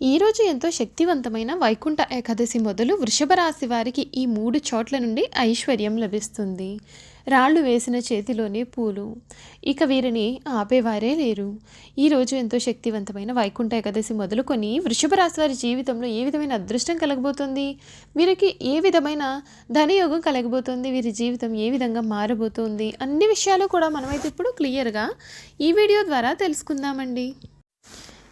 ఈరోజు ఎంతో శక్తివంతమైన వైకుంఠ ఏకాదశి మొదలు వృషభ రాశి వారికి ఈ మూడు చోట్ల నుండి ఐశ్వర్యం లభిస్తుంది. రాళ్ళు వేసిన చేతిలోనే పూలు. ఇక వీరిని ఆపేవారే లేరు. ఈరోజు ఎంతో శక్తివంతమైన వైకుంఠ ఏకాదశి మొదలుకొని వృషభ రాశి వారి జీవితంలో ఏ విధమైన అదృష్టం కలగబోతుంది? వీరికి ఏ విధమైన ధనయోగం కలగబోతుంది? వీరి జీవితం ఏ విధంగా మారబోతుంది? అన్ని విషయాలు కూడా మనమైతే ఇప్పుడు క్లియర్గా ఈ వీడియో ద్వారా తెలుసుకుందామండి.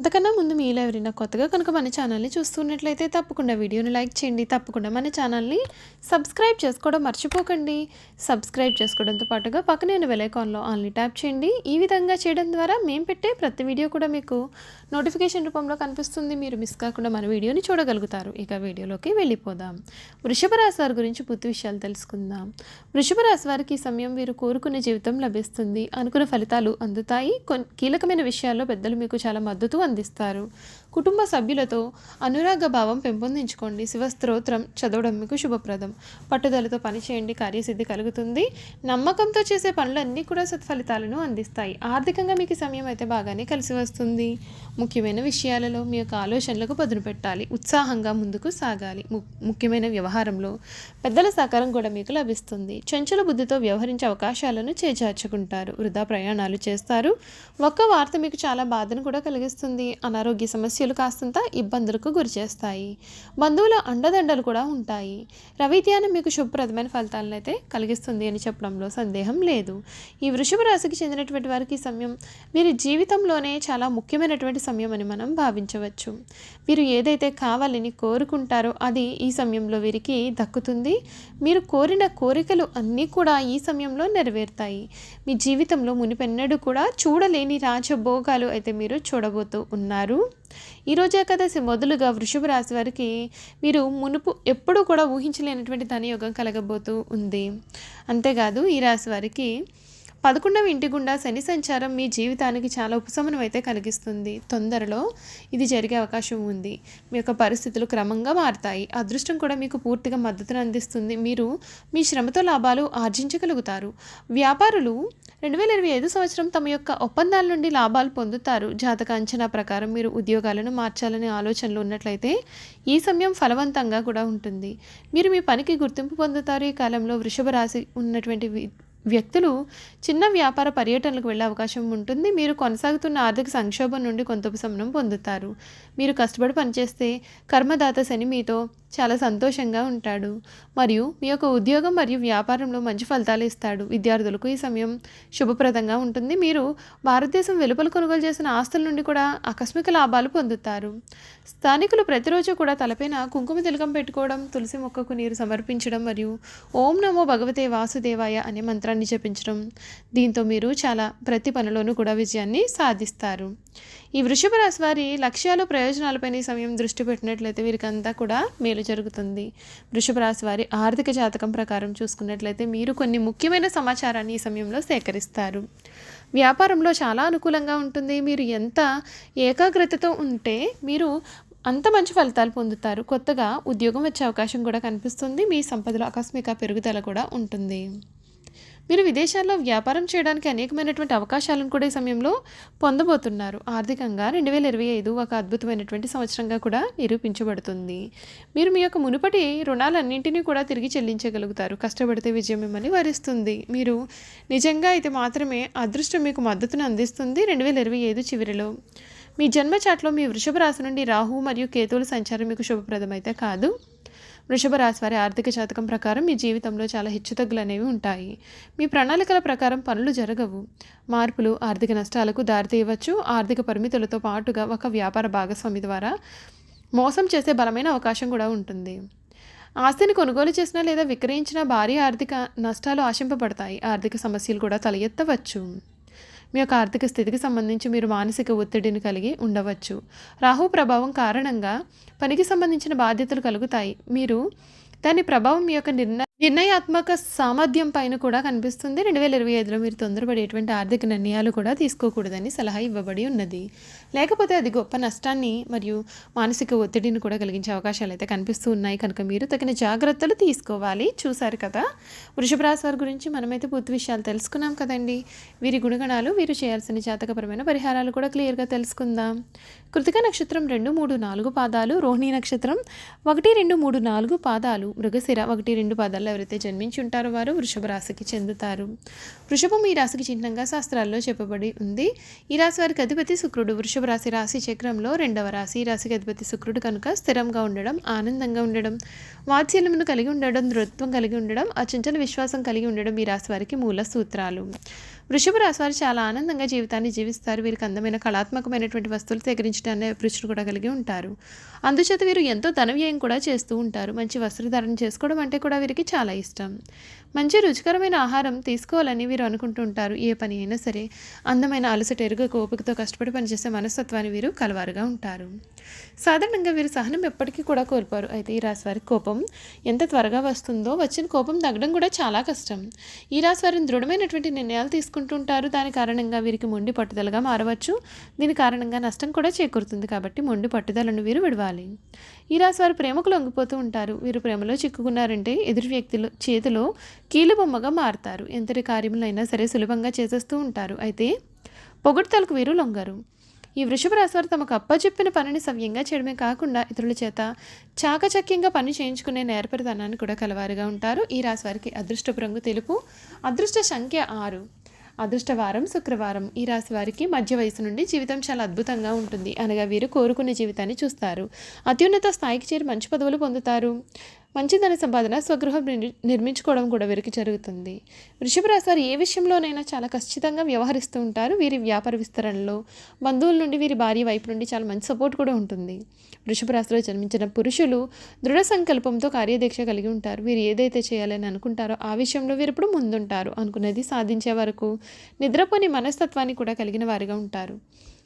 అంతకన్నా ముందు మీలో ఎవరైనా కొత్తగా కనుక మన ఛానల్ని చూస్తున్నట్లయితే తప్పకుండా వీడియోని లైక్ చేయండి. తప్పకుండా మన ఛానల్ని సబ్స్క్రైబ్ చేసుకోవడం మర్చిపోకండి. సబ్స్క్రైబ్ చేసుకోవడంతో పాటుగా పక్కనే వెలైకాన్లో ఆన్లీ ట్యాప్ చేయండి. ఈ విధంగా చేయడం ద్వారా మేము పెట్టే ప్రతి వీడియో కూడా మీకు నోటిఫికేషన్ రూపంలో కనిపిస్తుంది. మీరు మిస్ కాకుండా మన వీడియోని చూడగలుగుతారు. ఇక వీడియోలోకి వెళ్ళిపోదాం. వృషభ రాశి వారి గురించి పూర్తి విషయాలు తెలుసుకుందాం. వృషభ రాశి వారికి ఈ సమయం వీరు కోరుకునే జీవితం లభిస్తుంది. అనుకున్న ఫలితాలు అందుతాయి. కొన్ని కీలకమైన విషయాల్లో పెద్దలు మీకు చాలా మద్దతు అందిస్తారు. కుటుంబ సభ్యులతో అనురాగ భావం పెంపొందించుకోండి. శివస్తోత్రం చదవడం మీకు శుభప్రదం. పట్టుదలతో పనిచేయండి కార్యసిద్ధి కలుగుతుంది. నమ్మకంతో చేసే పనులన్నీ కూడా సత్ఫలితాలను అందిస్తాయి. ఆర్థికంగా మీకు సమయం అయితే బాగానే కలిసి వస్తుంది. ముఖ్యమైన విషయాలలో మీ యొక్క ఆలోచనలకు పదును పెట్టాలి. ఉత్సాహంగా ముందుకు సాగాలి. ము- ముఖ్యమైన వ్యవహారంలో పెద్దల సహకారం కూడా మీకు లభిస్తుంది. చంచల బుద్ధితో వ్యవహరించే అవకాశాలను చేజార్చుకుంటారు. వృధా ప్రయాణాలు చేస్తారు. ఒక్క వార్త మీకు చాలా బాధను కూడా కలిగిస్తుంది. అనారోగ్య సమస్య సమస్యలు కాస్తంత ఇబ్బందులకు గురిచేస్తాయి బంధువుల అండదండలు కూడా ఉంటాయి. రవి ధ్యానం మీకు శుభప్రదమైన ఫలితాలను అయితే కలిగిస్తుంది అని చెప్పడంలో సందేహం లేదు. ఈ వృషభ రాశికి చెందినటువంటి వారికి ఈ సమయం వీరి జీవితంలోనే చాలా ముఖ్యమైనటువంటి సమయం అని మనం భావించవచ్చు. వీరు ఏదైతే కావాలని కోరుకుంటారో అది ఈ సమయంలో వీరికి దక్కుతుంది. మీరు కోరిన కోరికలు అన్నీ కూడా ఈ సమయంలో నెరవేరుతాయి. మీ జీవితంలో మునిపెన్నడూ కూడా చూడలేని రాజభోగాలు అయితే మీరు చూడబోతూ ఉన్నారు. ఈరోజు ఏకాదశి మొదలుగా వృషభ రాశి వారికి మీరు మునుపు ఎప్పుడూ కూడా ఊహించలేనటువంటి ధనయోగం కలగబోతూ ఉంది. అంతేకాదు ఈ రాశి వారికి పదకొండవ ఇంటి గుండా శని సంచారం మీ జీవితానికి చాలా ఉపశమనం అయితే కలిగిస్తుంది. తొందరలో ఇది జరిగే అవకాశం ఉంది. మీ యొక్క పరిస్థితులు క్రమంగా మారుతాయి. అదృష్టం కూడా మీకు పూర్తిగా మద్దతును అందిస్తుంది. మీరు మీ శ్రమతో లాభాలు ఆర్జించగలుగుతారు. వ్యాపారులు రెండు వేల ఇరవై ఐదు సంవత్సరం తమ యొక్క ఒప్పందాల నుండి లాభాలు పొందుతారు. జాతక అంచనా ప్రకారం మీరు ఉద్యోగాలను మార్చాలనే ఆలోచనలు ఉన్నట్లయితే ఈ సమయం ఫలవంతంగా కూడా ఉంటుంది. మీరు మీ పనికి గుర్తింపు పొందుతారు. ఈ కాలంలో వృషభ రాశి ఉన్నటువంటి వ్యక్తులు చిన్న వ్యాపార పర్యటనలకు వెళ్ళే అవకాశం ఉంటుంది. మీరు కొనసాగుతున్న ఆర్థిక సంక్షోభం నుండి కొంత ఉపశమనం పొందుతారు. మీరు కష్టపడి పనిచేస్తే కర్మదాత శని మీతో చాలా సంతోషంగా ఉంటాడు. మరియు మీ యొక్క ఉద్యోగం మరియు వ్యాపారంలో మంచి ఫలితాలు ఇస్తాడు. విద్యార్థులకు ఈ సమయం శుభప్రదంగా ఉంటుంది. మీరు భారతదేశం వెలుపల కొనుగోలు చేసిన ఆస్తుల నుండి కూడా ఆకస్మిక లాభాలు పొందుతారు. స్థానికులు ప్రతిరోజు కూడా తలపైన కుంకుమ తిలకం పెట్టుకోవడం తులసి మొక్కకు నీరు సమర్పించడం మరియు ఓం నమో భగవతే వాసుదేవాయ అనే మంత్రాన్ని జపించడం దీంతో మీరు చాలా ప్రతి పనిలోనూ కూడా విజయాన్ని సాధిస్తారు. ఈ వృషభ రాశి వారి లక్ష్యాలు ప్రయోజనాలపైన ఈ సమయం దృష్టి పెట్టినట్లయితే వీరికంతా కూడా మేలు జరుగుతుంది. వృషభ రాశి వారి ఆర్థిక జాతకం ప్రకారం చూసుకున్నట్లయితే మీరు కొన్ని ముఖ్యమైన సమాచారాన్ని ఈ సమయంలో సేకరిస్తారు. వ్యాపారంలో చాలా అనుకూలంగా ఉంటుంది. మీరు ఎంత ఏకాగ్రతతో ఉంటే మీరు అంత మంచి ఫలితాలు పొందుతారు. కొత్తగా ఉద్యోగం వచ్చే అవకాశం కూడా కనిపిస్తుంది. మీ సంపదలో ఆకస్మిక పెరుగుదల కూడా ఉంటుంది. మీరు విదేశాల్లో వ్యాపారం చేయడానికి అనేకమైనటువంటి అవకాశాలను కూడా ఈ సమయంలో పొందబోతున్నారు. ఆర్థికంగా రెండు వేల ఇరవై ఐదు ఒక అద్భుతమైనటువంటి సంవత్సరంగా కూడా నిరూపించబడుతుంది. మీరు మీ యొక్క మునుపటి రుణాలన్నింటినీ కూడా తిరిగి చెల్లించగలుగుతారు. కష్టపడితే విజయం మిమ్మల్ని వరిస్తుంది. మీరు నిజంగా అయితే మాత్రమే అదృష్టం మీకు మద్దతును అందిస్తుంది రెండు వేల ఇరవై ఐదు చివరిలో. మీ జన్మ చాట్లో మీ వృషభ రాశి నుండి రాహు మరియు కేతువుల సంచారం మీకు శుభప్రదమైతే కాదు. వృషభ రాశి వారి ఆర్థిక జాతకం ప్రకారం మీ జీవితంలో చాలా హెచ్చుతగ్గులు అనేవి ఉంటాయి. మీ ప్రణాళికల ప్రకారం పనులు జరగవు. మార్పులు ఆర్థిక నష్టాలకు దారితీయవచ్చు. ఆర్థిక పరిమితులతో పాటుగా ఒక వ్యాపార భాగస్వామి ద్వారా మోసం చేసే బలమైన అవకాశం కూడా ఉంటుంది. ఆస్తిని కొనుగోలు చేసిన లేదా విక్రయించిన భారీ ఆర్థిక నష్టాలు ఆశింపబడతాయి. ఆర్థిక సమస్యలు కూడా తల ఎత్తవచ్చు మీ యొక్క ఆర్థిక స్థితికి సంబంధించి మీరు మానసిక ఒత్తిడిని కలిగి ఉండవచ్చు. రాహు ప్రభావం కారణంగా పనికి సంబంధించిన బాధ్యతలు కలుగుతాయి. మీరు దాని ప్రభావం మీ యొక్క నిర్ణయ నిర్ణయాత్మక సామర్థ్యం పైన కూడా కనిపిస్తుంది. రెండు వేల ఇరవై ఐదులో మీరు తొందరపడేటువంటి ఆర్థిక నిర్ణయాలు కూడా తీసుకోకూడదని సలహా ఇవ్వబడి ఉన్నది. లేకపోతే అది గొప్ప నష్టాన్ని మరియు మానసిక ఒత్తిడిని కూడా కలిగించే అవకాశాలు అయితే కనిపిస్తూ ఉన్నాయి. కనుక మీరు తగిన జాగ్రత్తలు తీసుకోవాలి. చూశారు కదా? వృషభ రాశి వారి గురించి మనమైతే పూర్తి విషయాలు తెలుసుకున్నాం కదండి. వీరి గుణగణాలు వీరు చేయాల్సిన జాతకపరమైన పరిహారాలు కూడా క్లియర్గా తెలుసుకుందాం. కృతిక నక్షత్రం రెండు మూడు నాలుగు పాదాలు రోహిణి నక్షత్రం ఒకటి రెండు మూడు నాలుగు పాదాలు మృగశిర ఒకటి రెండు పాదాలు ఎవరైతే జన్మించి ఉంటారో వారు వృషభ రాశికి చెందుతారు. వృషభం ఈ రాశికి చిహ్నంగా శాస్త్రాల్లో చెప్పబడి ఉంది. ఈ రాశి వారికి అధిపతి శుక్రుడు. వృషభ రాశి రాశి చక్రంలో రెండవ రాశి రాశి రాశికి అధిపతి శుక్రుడు కనుక స్థిరంగా ఉండడం ఆనందంగా ఉండడం వాత్సల్యమును కలిగి ఉండడం దృత్వం కలిగి ఉండడం అచంచల విశ్వాసం కలిగి ఉండడం ఈ రాశి వారికి మూల సూత్రాలు. వృషభ రాశి వారు చాలా ఆనందంగా జీవితాన్ని జీవిస్తారు. వీరికి అందమైన కళాత్మకమైనటువంటి వస్తువులు సేకరించడాన్ని అభిరుచులు కూడా కలిగి ఉంటారు. అందుచేత వీరు ఎంతో ధనవ్యయం కూడా చేస్తూ ఉంటారు. మంచి వస్త్రధారణ చేసుకోవడం అంటే కూడా వీరికి చాలా ఇష్టం. మంచి రుచికరమైన ఆహారం తీసుకోవాలని వీరు అనుకుంటూ ఉంటారు. ఏ పని అయినా సరే అందమైన అలసట ఎరుగ కోపికతో కష్టపడి పనిచేసే మనస్తత్వాన్ని వీరు కలవారుగా ఉంటారు. సాధారణంగా వీరు సహనం ఎప్పటికీ కూడా కోల్పోరు. అయితే ఈ రాశి వారికి కోపం ఎంత త్వరగా వస్తుందో వచ్చిన కోపం తగ్గడం కూడా చాలా కష్టం. ఈ రాశి వారిని దృఢమైనటువంటి నిర్ణయాలు తీసుకుంటూ ఉంటారు. దాని కారణంగా వీరికి మొండి పట్టుదలగా మారవచ్చు. దీని కారణంగా నష్టం కూడా చేకూరుతుంది కాబట్టి మొండి పట్టుదలను వీరు విడవాలి. ఈ రాశి వారు ప్రేమకు లొంగిపోతూ ఉంటారు. వీరు ప్రేమలో చిక్కుకున్నారంటే ఎదురు వ్యక్తులు చేతిలో కీలు బొమ్మగా మారుతారు. ఎంతటి కార్యములైనా సరే సులభంగా చేసేస్తూ ఉంటారు. అయితే పొగడ్తలకు వీరు లొంగరు. ఈ వృషభ రాశి వారు తమకు అప్పచెప్పిన పనిని సవ్యంగా చేయడమే కాకుండా ఇతరుల చేత చాకచక్యంగా పని చేయించుకునే నేర్పరితనాన్ని కూడా కలవారుగా ఉంటారు. ఈ రాశి వారికి అదృష్టపు రంగు తెలుపు అదృష్ట సంఖ్య ఆరు అదృష్టవారం శుక్రవారం. ఈ రాశి వారికి మధ్య వయసు నుండి జీవితం చాలా అద్భుతంగా ఉంటుంది. అనగా వీరు కోరుకునే జీవితాన్ని చూస్తారు. అత్యున్నత స్థాయికి చేరి మంచి పదవులు పొందుతారు. మంచి ధన సంపాదన స్వగృహం నిర్మించుకోవడం కూడా వీరికి జరుగుతుంది. వృషభ వారు ఏ విషయంలోనైనా చాలా ఖచ్చితంగా వ్యవహరిస్తూ ఉంటారు. వీరి వ్యాపార విస్తరణలో బంధువుల నుండి వీరి భార్య వైపు నుండి చాలా మంచి సపోర్ట్ కూడా ఉంటుంది. వృషభరాశిలో జన్మించిన పురుషులు దృఢ సంకల్పంతో కార్యదీక్ష కలిగి ఉంటారు. వీరు ఏదైతే చేయాలని అనుకుంటారో ఆ విషయంలో వీరు ఇప్పుడు ముందుంటారు అనుకున్నది సాధించే వరకు నిద్రపోని మనస్తత్వాన్ని కూడా కలిగిన వారిగా ఉంటారు.